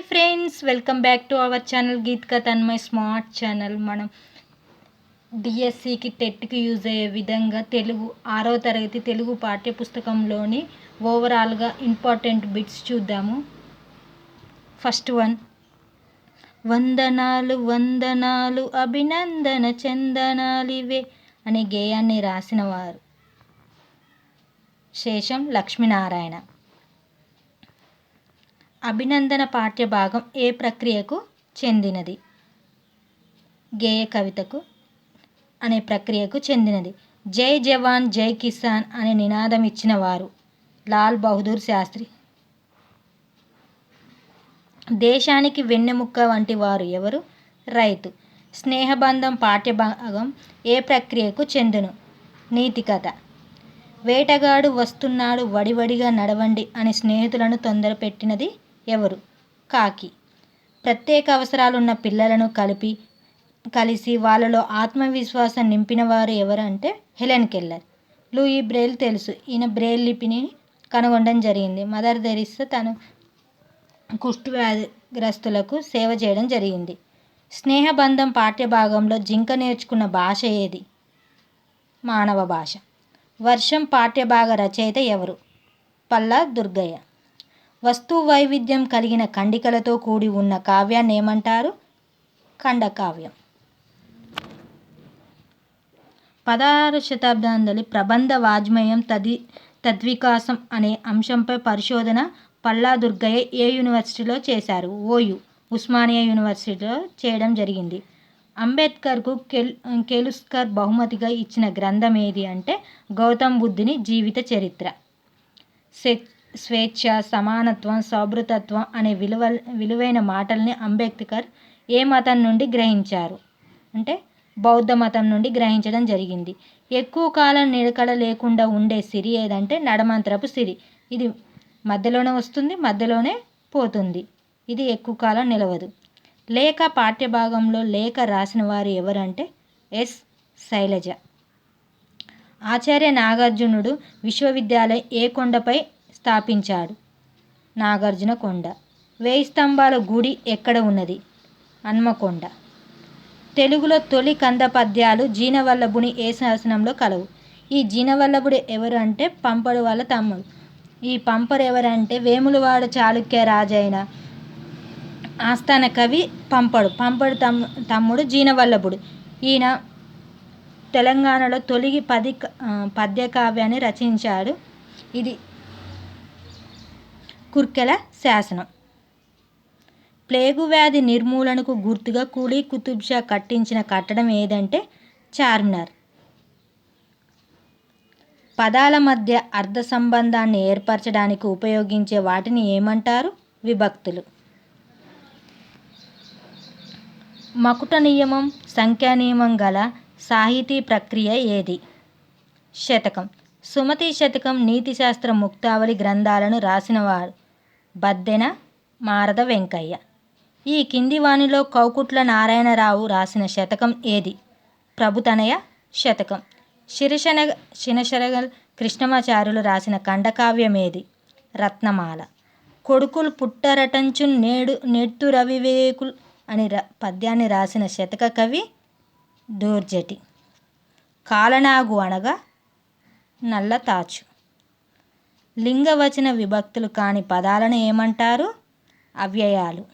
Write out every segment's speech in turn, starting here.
Hi friends welcome back to our channel Geetka Tanmay my smart channel. మనం డిఎస్సికి టెట్కి use అయ్యే విధంగా తెలుగు ఆరో తరగతి తెలుగు పాఠ్య పుస్తకంలోని ఓవరాల్గా ఇంపార్టెంట్ బిట్స్ చూద్దాము. ఫస్ట్ వన్ వందనాలు వందనాలు అభినందన చందనాలివే అనే గేయాన్ని రాసిన వారు. శేషం లక్ష్మీనారాయణ. అభినందన పాఠ్యభాగం ఏ ప్రక్రియకు చెందినది? గేయ కవితకు అనే ప్రక్రియకు చెందినది. జై జవాన్ జై కిసాన్ అనే నినాదం ఇచ్చిన వారు లాల్ బహదూర్ శాస్త్రి. దేశానికి వెన్నెముక్క వంటి వారు ఎవరు? రైతు. స్నేహబంధం పాఠ్యభాగం ఏ ప్రక్రియకు చెందును? నీతి కథ. వేటగాడు వస్తున్నాడు వడివడిగా నడవండి అని స్నేహితులను తొందరపెట్టినది ఎవరు? కాకి. ప్రత్యేక అవసరాలున్న పిల్లలను కలిపి కలిసి వాళ్ళలో ఆత్మవిశ్వాసం నింపిన వారు ఎవరు అంటే హెలెన్ కెల్లర్. లూయి బ్రెయిల్ తెలుసు. ఈయన బ్రెయిల్ లిపిని కనుగొనడం జరిగింది. మదర్ తెరిస్సా తను కుష్టు వ్యాధిగ్రస్తులకు సేవ చేయడం జరిగింది. స్నేహబంధం పాఠ్యభాగంలో జింక నేర్చుకున్న భాష ఏది? మానవ భాష. వర్షం పాఠ్యభాగ రచయిత ఎవరు? పల్లా దుర్గయ్య. వస్తు వైవిధ్యం కలిగిన ఖండికలతో కూడి ఉన్న కావ్యాన్ని ఏమంటారు? ఖండకావ్యం. పదహారు శతాబ్దాందలి ప్రబంధ వాజ్మయం తది తద్వికాసం అనే అంశంపై పరిశోధన పల్లా దుర్గయ్య ఏ యూనివర్సిటీలో చేశారు? ఓయు ఉస్మానియా యూనివర్సిటీలో చేయడం జరిగింది. అంబేద్కర్కు కెల్ కెలుస్కర్ బహుమతిగా ఇచ్చిన గ్రంథం ఏది అంటే గౌతమ్ బుద్ధుని జీవిత చరిత్ర. స్వేచ్ఛ సమానత్వం సౌభృతత్వం అనే విలువ విలువైన మాటల్ని అంబేద్కర్ ఏ మతం నుండి గ్రహించారు? అంటే బౌద్ధ మతం నుండి గ్రహించడం జరిగింది. ఎక్కువ కాలం నిలకడ లేకుండా ఉండే సిరి ఏదంటే నడమంత్రపు సిరి. ఇది మధ్యలోనే వస్తుంది మధ్యలోనే పోతుంది. ఇది ఎక్కువ కాలం నిలవదు. లేఖ పాఠ్యభాగంలో లేఖ రాసిన వారు ఎవరంటే ఎస్. శైలజ. ఆచార్య నాగార్జునుడు విశ్వవిద్యాలయం ఏ కొండపై స్థాపించాడు. నాగార్జున కొండ. వేయి స్తంభాల గుడి ఎక్కడ ఉన్నది? హన్మకొండ. తెలుగులో తొలి కంద పద్యాలు జీనవల్లభుని ఏ శాసనంలో కలవు. ఈ జీనవల్లభుడు ఎవరు అంటే పంపడు వాళ్ళ తమ్ముడు. ఈ పంపరు ఎవరంటే వేములవాడ చాళుక్య రాజైన ఆస్థాన కవి పంపడు. పంపడు తమ్ తమ్ముడు జీనవల్లభుడు. ఈయన తెలంగాణలో తొలిగి పది పద్య కావ్యాన్ని రచించాడు. ఇది కుర్కెల శాసనం. ప్లేగు వ్యాధి నిర్మూలనకు గుర్తుగా కూలీ కుతుబ్ షా కట్టించిన కట్టడం ఏదంటే చార్మినార్. పదాల మధ్య అర్థ సంబంధాన్ని ఏర్పరచడానికి ఉపయోగించే వాటిని ఏమంటారు? విభక్తులు. మకుట నియమం సంఖ్యా నియమం గల సాహితీ ప్రక్రియ ఏది? శతకం. సుమతి శతకం నీతిశాస్త్ర ముక్తావళి గ్రంథాలను రాసినవాడు బద్దెన మారద వెంకయ్య. ఈ కింది వాణిలో కౌకుట్ల నారాయణరావు రాసిన శతకం ఏది? ప్రభుతనయ శతకం. శిరశన శినశరగల్ కృష్ణమాచార్యులు రాసిన ఖండకావ్యమేది రత్నమాల. కొడుకులు పుట్టరటంచు నేడు నెట్టు రవివేకుల్ అని ర పద్యాన్ని రాసిన శతక కవి దూర్జటి. కాలనాగు అనగా నల్ల తాచు లింగవచన విభక్తులు కాని పదాలను ఏమంటారు? అవ్యయాలు.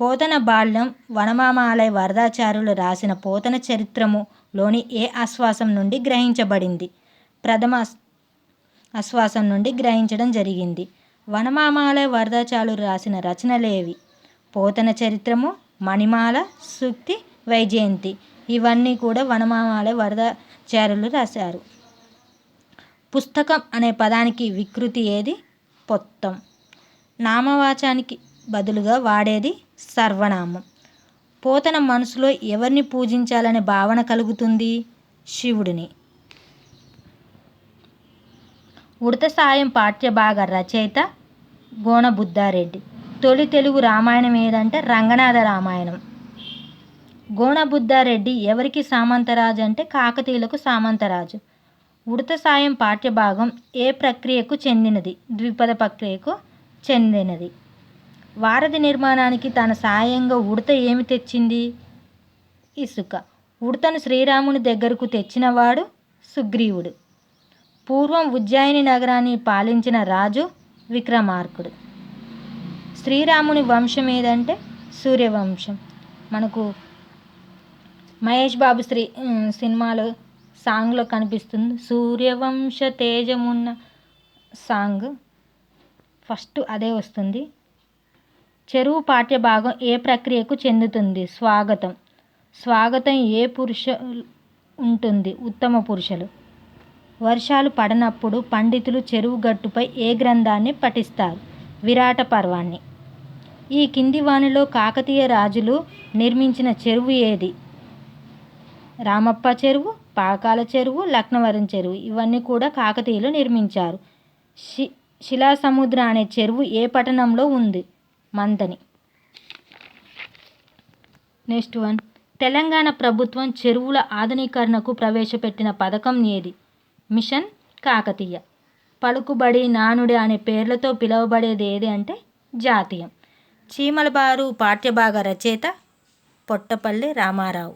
పోతన బాల్యం వనమామాలయ వరదాచారులు రాసిన పోతన చరిత్రములోని ఏ ఆశ్వాసం నుండి గ్రహించబడింది? ప్రథమ ఆశ్వాసం నుండి గ్రహించడం జరిగింది. వనమామాలయ వరదాచారులు రాసిన రచనలేవి? పోతన చరిత్రము మణిమాల సూక్తి వైజయంతి ఇవన్నీ కూడా వనమామాలయ వరదాచారులు రాశారు. పుస్తకం అనే పదానికి వికృతి ఏది? పొత్తం. నామవాచానికి బదులుగా వాడేది సర్వనామం. పోతన మనసులో ఎవరిని పూజించాలనే భావన కలుగుతుంది? శివుడిని. ఉడత సాయం పాఠ్యభాగ రచయిత గోణబుద్ధారెడ్డి తొలి తెలుగు రామాయణం ఏదంటే రంగనాథ రామాయణం. గోణబుద్ధారెడ్డి ఎవరికి సామంతరాజు అంటే కాకతీయులకు సామంతరాజు. ఉడత సాయం పాఠ్యభాగం ఏ ప్రక్రియకు చెందినది? ద్విపద ప్రక్రియకు చెందినది. వారధి నిర్మాణానికి తన సాయంగా ఉడత ఏమి తెచ్చింది? ఇసుక. ఉడతను శ్రీరాముని దగ్గరకు తెచ్చినవాడు సుగ్రీవుడు. పూర్వం ఉజ్జయిని నగరాన్ని పాలించిన రాజు విక్రమార్కుడు. శ్రీరాముని వంశం ఏదంటే సూర్యవంశం. మనకు మహేష్ బాబు శ్రీ సినిమాలో సాంగ్లో కనిపిస్తుంది. సూర్యవంశ తేజమున్న సాంగ్. ఫస్ట్ అదే వస్తుంది. చెరువు పాఠ్య భాగం ఏ ప్రక్రియకు చెందుతుంది? స్వాగతం. స్వాగతం ఏ పురుష ఉంటుంది? ఉత్తమ పురుషులు. వర్షాలు పడనప్పుడు పండితులు చెరువు గట్టుపై ఏ గ్రంథాన్ని పఠిస్తారు? విరాట పర్వాన్ని ఈ కింది వాణిలో కాకతీయ రాజులు నిర్మించిన చెరువు ఏది? రామప్ప చెరువు పాకాల చెరువు లక్నవరం చెరువు. ఇవన్నీ కూడా కాకతీయులు నిర్మించారు. శి శిలాసముద్ర అనే చెరువు ఏ పట్టణంలో ఉంది? మంతని. Next one. తెలంగాణ ప్రభుత్వం చెరువుల ఆధునీకరణకు ప్రవేశపెట్టిన పథకం ఏది? మిషన్ కాకతీయ. పలుకుబడి నానుడి అనే పేర్లతో పిలువబడేది ఏది అంటే జాతీయం. చీమలబారు పాఠ్యభాగ రచయిత పొట్టపల్లి రామారావు.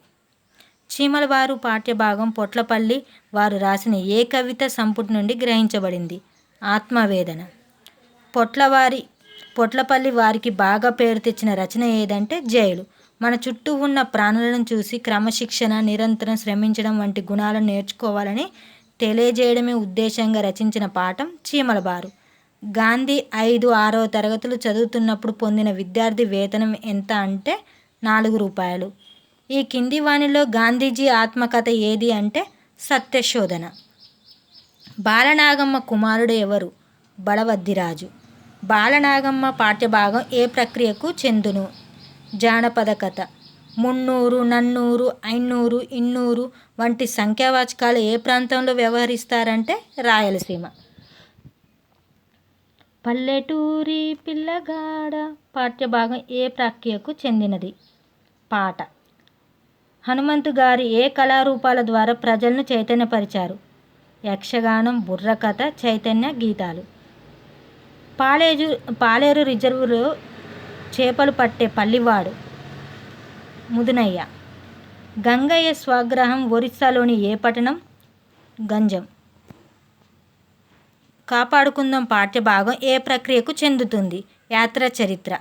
చీమలవారు పాఠ్యభాగం పొట్లపల్లి వారు రాసిన ఏ కవిత సంపుటి నుండి గ్రహించబడింది? ఆత్మవేదన. పొట్లవారి పొట్లపల్లి వారికి బాగా పేరు తెచ్చిన రచన ఏదంటే జైలు. మన చుట్టూ ఉన్న ప్రాణులను చూసి క్రమశిక్షణ నిరంతరం శ్రమించడం వంటి గుణాలను నేర్చుకోవాలని తెలియజేయడమే ఉద్దేశంగా రచించిన పాఠం చీమలబారు గాంధీ ఐదు ఆరవ తరగతులు చదువుతున్నప్పుడు పొందిన విద్యార్థి వేతనం ఎంత అంటే నాలుగు రూపాయలు. ఈ కింది వాణిలో గాంధీజీ ఆత్మకథ ఏది అంటే సత్యశోధన. బాలనాగమ్మ కుమారుడు ఎవరు? బలవద్దిరాజు. బాలనాగమ్మ పాఠ్యభాగం ఏ ప్రక్రియకు చెందును? జానపద కథ. మున్నూరు నన్నూరు ఐన్నూరు ఇన్నూరు వంటి సంఖ్యావాచకాలు ఏ ప్రాంతంలో వ్యవహరిస్తారంటే రాయలసీమ. పల్లెటూరి పిల్లగాడ పాఠ్యభాగం ఏ ప్రక్రియకు చెందినది? పాట. హనుమంతు గారి ఏ కళారూపాల ద్వారా ప్రజలను చైతన్యపరిచారు? యక్షగానం బుర్రకథ చైతన్య గీతాలు. పాలేజు పాలేరు రిజర్వులో చేపలు పట్టే పల్లివాడు ముదునయ్య. గంగయ్య స్వగ్రహం ఒరిస్సాలోని ఏ పట్టణం? గంజం. కాపాడుకుందాం పాఠ్యభాగం ఏ ప్రక్రియకు చెందుతుంది? యాత్ర చరిత్ర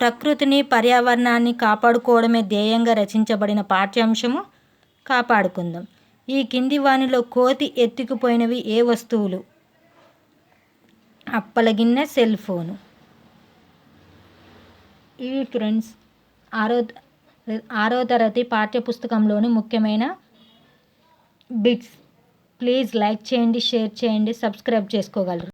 ప్రకృతిని పర్యావరణాన్ని కాపాడుకోవడమే ధ్యేయంగా రచించబడిన పాఠ్యాంశము. కాపాడుకుందాం. ఈ కింది వానిలో కోతి ఎత్తుకుపోయినవి ఏ వస్తువులు? అప్పలగిన్నె సెల్ ఫోను. ఇవి ఫ్రెండ్స్ ఆరో ఆరో తరగతి పాఠ్యపుస్తకంలోని ముఖ్యమైన బిట్స్. ప్లీజ్ లైక్ చేయండి షేర్ చేయండి సబ్స్క్రైబ్ చేసుకోగలరు.